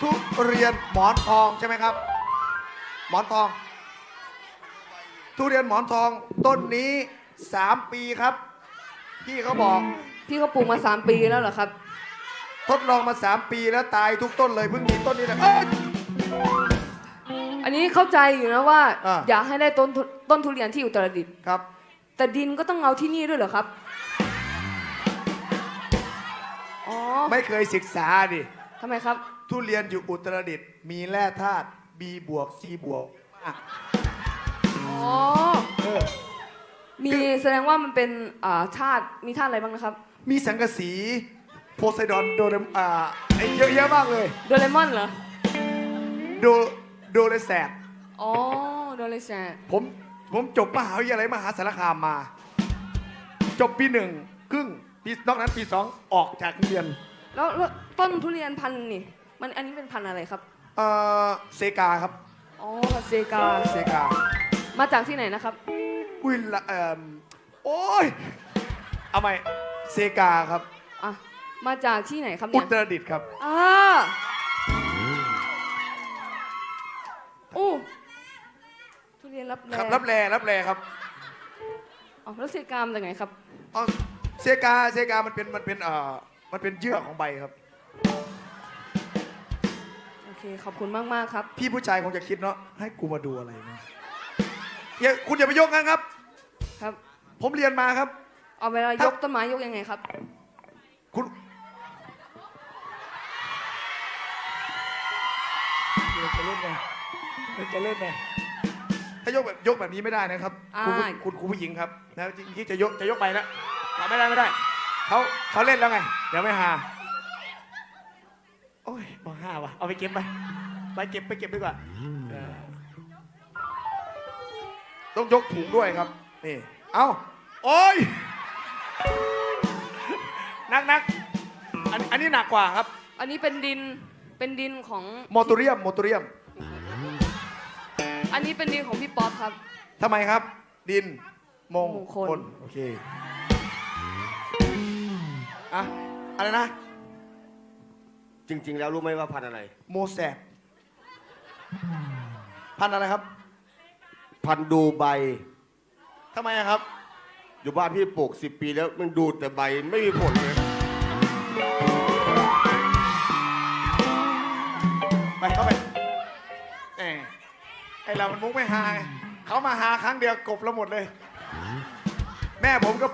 ทุเรียนหมอนทองใช่ไหมครับ หมอนทอง ทุเรียนหมอนทองต้นนี้สามปีครับ พี่เขาบอกพี่เขาปลูกมา 3 ปีแล้วเหรอครับ ทดลองมาสามปีแล้วตายทุกต้นเลยเพิ่งมีต้นนี้แหละเอ้ย อันนี้เข้าใจอยู่นะว่าอ่า อยากให้ได้ต้นทุต้นทุเรียนที่อุตรดิตถ์ครับ แต่ดินก็ต้องเอาที่นี่ด้วยเหรอครับอ๋อไม่เคยศึกษาดิทำไมครับ ทุเรียนอยู่อุตรดิตถ์มีแร่ธาตุ B บวก C บวกมากอ๋อ เออมีแสดงว่ามันเป็นอ่าธาตุ มีธาตุอะไรบ้างนะครับ มีสังกะสีโพไซดอนโดเรมอ่าไอ้เยอะแยะมากเลยโดเรมอนเหรอ โดโดเรแซดอ๋อ โดเรแซนผมผมจบมหาวิทยาลัยมหาสารคามมา จบปีหนึ่งครึ่งปีนอกนั้นปีสองออกจากโรงเรียน แล้วแล้วต้นทุเรียนพันธุ์นี่ มันอันนี้เป็นพันธุ์อะไรครับ เอ่อเซกาครับอ๋อเซกา เซกามาจากที่ไหนนะครับ อุ้ยละเอ่อโอ้ยเอาใหม่เซกาครับ อะ มาจากที่ไหนครับอุเนี่ย ตรดิตถ์ครับ อ่าโอ้ทุเรียนรับแรครับรับแรรับแรครับอ๋อแล้วเซกามจากไหนครับ เอาเซกาเซกามันเป็นมันเป็นเอ่อมันเป็นเยื่อของใบครับโอ เค ขอบคุณมากมากๆครับ พี่ผู้ชายคงจะคิดเนาะให้กูมาดูอะไรนะอย่าคุณอย่าไปยกกันครับ ครับ ผมเรียนมาครับ เอาเวลายกต้นไม้ยกยังไงครับ คุณจะเล่นไงจะเล่นไงถ้ายกแบบยกแบบนี้ไม่ได้นะครับอ่าคุณคุณคุณผู้หญิงครับนะจริงๆจะยกจะยกไปแล้วเอาไม่ได้ไม่ได้เขาเขาเล่นแล้วไง เดี๋ยวไม่หาโอ้ ยมาห้าวะเอาไปเก็บไป ไปเก็บไปเก็บดีกว่าเออต้องยกถุงด้วยครับ นี่ เอาโอ้ยนักนักอันอันนี้หนักกว่าครับ อันนี้เป็นดิน เป็นดินของโมโตเรียมโมโตเรียมอันนี้เป็นดินของพี่ป๊อปครับ ทำไมครับ ดิน มงมงคล โอเคอะอะไรนะ จริง ๆ แล้วรู้ไหมว่าพันธุ์อะไร โมแสบพันธุ์อะไรครับ พันธุ์ดูใบ ทำไมอะครับ อยู่บ้านพี่ปลูกสิปีแล้วมันดูดแต่ใบไม่มีผลเลยไปเข้าไปแหมไอเรามันมุกไม่หาไงเขามาหาครั้งเดียวกบเราหมดเลย แม่ผมก็